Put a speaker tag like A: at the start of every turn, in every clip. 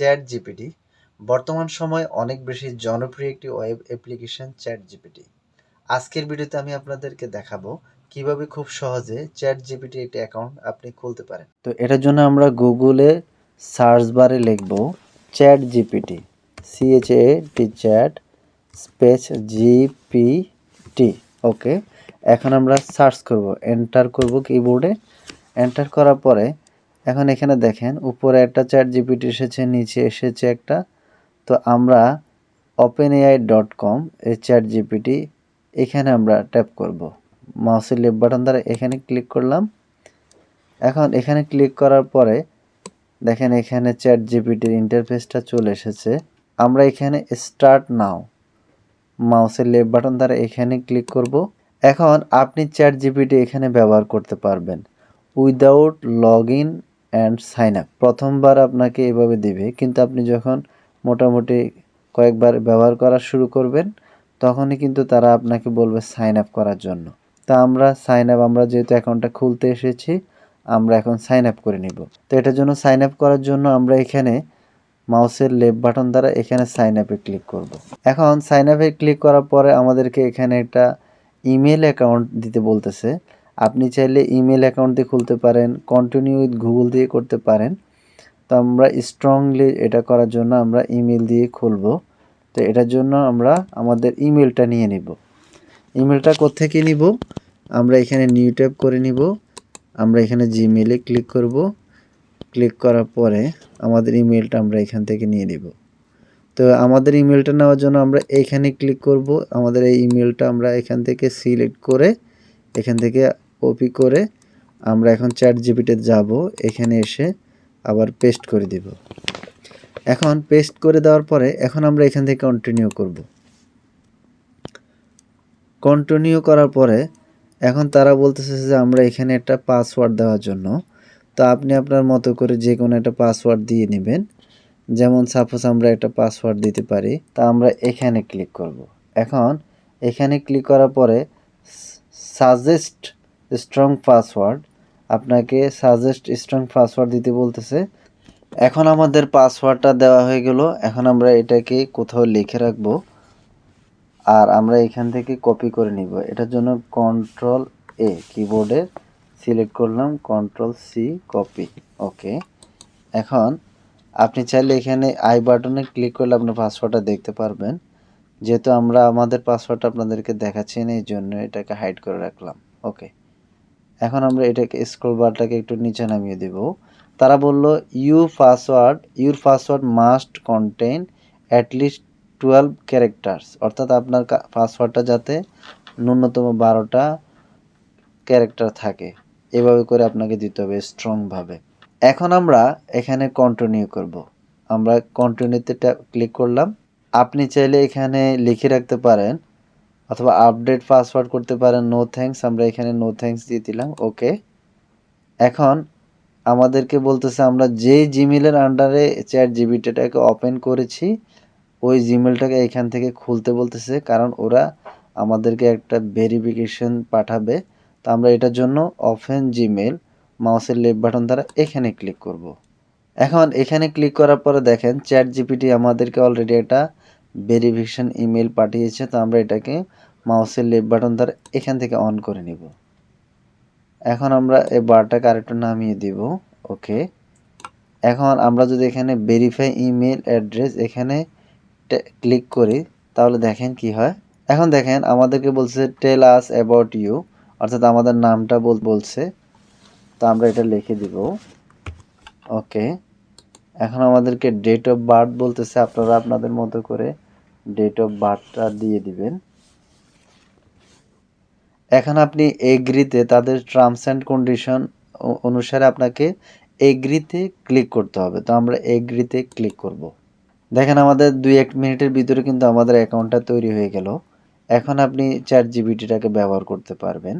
A: Chat GPT বর্তমান সময়ে অনেক বেশি জনপ্রিয় একটি ওয়েব অ্যাপ্লিকেশন চ্যাট জিপিটি আজকের ভিডিওতে আমি আপনাদেরকে দেখাবো কীভাবে খুব সহজে চ্যাট জিপিটি একটি অ্যাকাউন্ট আপনি খুলতে পারেন। তো এটার জন্য আমরা গুগলে সার্চ বারে লিখব chat GPT C H A T chat space GPT okay? এখন আমরা সার্চ করব, এন্টার করব কিবোর্ডে এন্টার করার পরে এখন এখানে দেখেন, উপরে একটা চ্যাট জিপিটি এসেছে, নিচে এসেছে একটা। তো আমরা ওপেন এআই ডট কম এই চ্যাট জিপিটি এখানে আমরা ট্যাপ করব। মাউসের লেফট বাটন দ্বারা এখানে ক্লিক করলাম। এখন এখানে ক্লিক করার পরে দেখেন এখানে চ্যাট জিপিটির ইন্টারফেসটা চলে এসেছে। আমরা এখানে স্টার্ট নাও মাউসের লেফট বাটন দ্বারা এখানে ক্লিক করব। এখন আপনি চ্যাট জিপিটি এখানে ব্যবহার করতে পারবেন। Without log in and sign up প্রথমবার আপনাকে এভাবে দিবে, কিন্তু আপনি যখন মোটামুটি কয়েকবার ব্যবহার করা শুরু করবেন, তখনই কিন্তু তারা আপনাকে বলবে সাইন আপ করার জন্য। তা আমরা সাইন আপ আমরা যেহেতু অ্যাকাউন্টটা খুলতে এসেছি, আমরা এখন সাইন আপ করে নিব। তো এটার জন্য সাইন আপ করার জন্য আমরা এখানে মাউসের লেফট বাটন দ্বারা এখানে সাইন আপে ক্লিক করব। এখন সাইন আপে ক্লিক করার পরে আমাদেরকে এখানে একটা ইমেল অ্যাকাউন্ট দিতে বলতেছে। আপনি চাইলে ইমেল অ্যাকাউন্ট দিয়ে খুলতে পারেন কন্টিনিউ উইথ গুগল দিয়ে করতে পারেন। তো আমরা স্ট্রংলি এটা করার জন্য আমরা ইমেল দিয়ে খুলব। তো এটার জন্য আমরা আমাদের ইমেলটা নিয়ে নিব। ইমেলটা কোথেকে নিব? আমরা এখানে নিউ ট্যাপ করে নিব। আমরা এখানে জিমেলে ক্লিক করব। ক্লিক করার পরে আমাদের ইমেলটা আমরা এখান থেকে নিয়ে নিব। তো আমাদের ইমেলটা নেওয়ার জন্য আমরা এইখানে ক্লিক করব। আমাদের এই ইমেলটা আমরা এখান থেকে সিলেক্ট করে এখান থেকে কপি করে আমরা এখন চ্যাট জিপিতে যাব। এখানে এসে আবার পেস্ট করে দিব। এখন পেস্ট করে দেওয়ার পরে এখন আমরা এখান থেকে কন্টিনিউ করব। কন্টিনিউ করার পরে এখন তারা বলতেছে যে আমরা এখানে একটা পাসওয়ার্ড দেওয়ার জন্য। তো আপনি আপনার মতো করে যে কোনো একটা পাসওয়ার্ড দিয়ে নেবেন। যেমন সাপোজ আমরা একটা পাসওয়ার্ড দিতে পারি, তা আমরা এখানে ক্লিক করব। এখন এখানে ক্লিক করার পরে সাজেস্ট স্ট্রং পাসওয়ার্ড আপনাকে সাজেস্ট স্ট্রং পাসওয়ার্ড দিতে বলতেছে। এখন আমাদের পাসওয়ার্ডটা দেওয়া হয়ে গেল। এখন আমরা এটাকে কোথাও লিখে রাখব। আর আমরা এখান থেকে কপি করে নিব। এটার জন্য কন্ট্রোল এ কিবোর্ডে সিলেক্ট করলাম। কন্ট্রোল সি কপি ওকে এখন আপনি চাইলে এখানে আই বাটনে ক্লিক করলে আপনার পাসওয়ার্ডটা দেখতে পারবেন। যেহেতু আমরা আমাদের পাসওয়ার্ডটা আপনাদেরকে দেখাচ্ছি না, এই জন্য এটাকে হাইড করে রাখলাম। ওকে এখন আমরা এটাকে স্ক্রল বারটাকে একটু নিচে নামিয়ে দেব। তারা বলল you password your password must contain at least twelve characters অর্থাৎ আপনার পাসওয়ার্ডটা যাতে ন্যূনতম বারোটা ক্যারেক্টার থাকে। এভাবে করে আপনাকে দিতে হবে স্ট্রংভাবে এখন আমরা এখানে কন্টিনিউ করব। আমরা কন্টিনিউতে ক্লিক করলাম। আপনি চাইলে এখানে লিখে রাখতে পারেন অথবা আপডেট পাসওয়ার্ড করতে পারেন নো থ্যাঙ্কস আমরা এখানে নো থ্যাঙ্কস দিয়ে দিলাম ওকে এখন আমাদেরকে বলতেছে, আমরা যে জিমেলের আন্ডারে চ্যাট জিবিটাকে ওপেন করেছি, ওই জিমেলটাকে এখান থেকে খুলতে বলতেছে, কারণ ওরা আমাদেরকে একটা ভেরিফিকেশন পাঠাবে তো আমরা এটার জন্য ওপেন জিমেল মাউসের লেফট বাটন দ্বারা এখানে ক্লিক করব। এখন এখানে ক্লিক করার পরে দেখেন চ্যাট জিপিটি আমাদেরকে অলরেডি একটা ভেরিফিকেশন ইমেল পাঠিয়েছে, তো আমরা এটাকে মাউসের লেফট বাটন দ্বারা এখান থেকে অন করে নিব। এখন আমরা এই বারটাকে আরেকটু নামিয়ে দিব ওকে এখন আমরা যদি এখানে ভেরিফাই ইমেল অ্যাড্রেস এখানে ক্লিক করি, তাহলে দেখেন কি হয়? এখন দেখেন আমাদেরকে বলছে টেল আস অ্যাবাউট ইউ অর্থাৎ আমাদের নামটা বলছে। তো আমরা এটা লিখে দিব ওকে এখন আমাদেরকে ডেট অফ বার্থ বলতেছে, আপনারা আপনাদের মতো করে ডেট অফ বার্থটা দিয়ে দিবেন। এখন আপনি এগ্রিতে তাদের টার্মস অ্যান্ড কন্ডিশন অনুসারে আপনাকে এগ্রিতে ক্লিক করতে হবে। তো আমরা এগ্রিতে ক্লিক করব। দেখেন আমাদের দুই এক মিনিটের ভিতরে কিন্তু আমাদের অ্যাকাউন্টটা তৈরি হয়ে গেল। এখন আপনি চার জিবিটিটাকে ব্যবহার করতে পারবেন।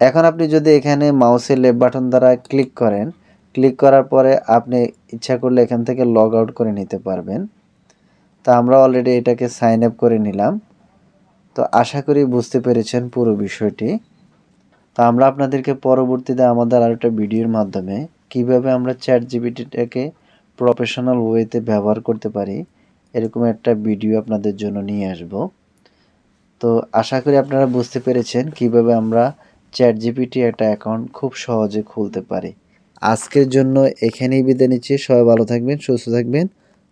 A: এখন আপনি যদি এখানে মাউসের লেফট বাটন দ্বারা ক্লিক করেন ক্লিক করার পরে আপনি ইচ্ছা করলে এখান থেকে লগ আউট করে নিতে পারবেন। তা আমরা অলরেডি এটাকে সাইন আপ করে নিলাম। তো আশা করি বুঝতে পেরেছেন পুরো বিষয়টি। তো আমরা আপনাদেরকে পরবর্তীতে আমাদের আর একটা ভিডিওর মাধ্যমে কীভাবে আমরা চ্যাট জিবিটিটাকে প্রফেশনাল ওয়েতে ব্যবহার করতে পারি, এরকম একটা ভিডিও আপনাদের জন্য নিয়ে আসব। তো আশা করি আপনারা বুঝতে পেরেছেন কীভাবে আমরা চ্যাট জিপিটি একটা অ্যাকাউন্ট খুব সহজে খুলতে পারি। আজকের জন্য এখানেই বিদায় নিচ্ছি। সবাই ভালো থাকবেন, সুস্থ থাকবেন।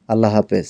A: আল্লাহ হাফেজ।